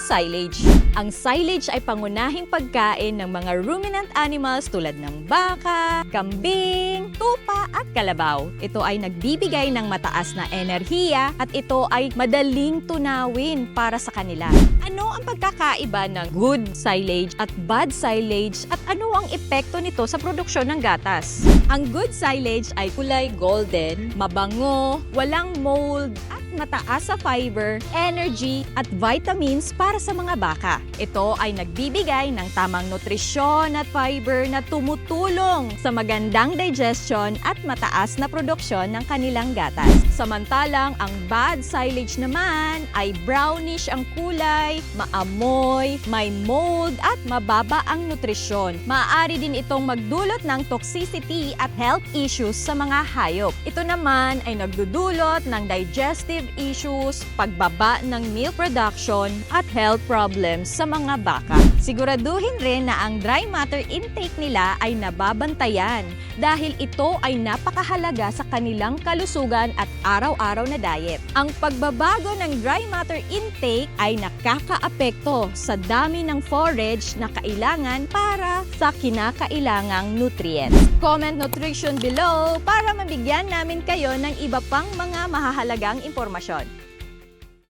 silage. Ang silage ay pangunahing pagkain ng mga ruminant animals tulad ng baka, kambing, tupa at kalabaw. Ito ay nagbibigay ng mataas na enerhiya at ito ay madaling tunawin para sa kanila. Ano ang pagkakaiba ng good silage at bad silage at ano ang epekto nito sa produksyon ng gatas? Ang good silage ay kulay golden, mabango, walang mold at mataas sa fiber, energy at vitamins para sa mga baka. Ito ay nagbibigay ng tamang nutrisyon at fiber na tumutulong sa magandang digestion at mataas na produksyon ng kanilang gatas. Samantalang ang bad silage naman ay brownish ang kulay, maamoy, may mold at mababa ang nutrisyon. Maaari din itong magdulot ng toxicity at health issues sa mga hayop. Ito naman ay nagdudulot ng digestive issues, pagbaba ng milk production at health problems sa mga baka. Siguraduhin rin na ang dry matter intake nila ay nababantayan dahil ito ay napakahalaga sa kanilang kalusugan at araw-araw na diet. Ang pagbabago ng dry matter intake ay nakakaapekto sa dami ng forage na kailangan para sa kinakailangang nutrients. Comment nutrition below para mabigyan namin kayo ng iba pang mga mahahalagang impormasyon.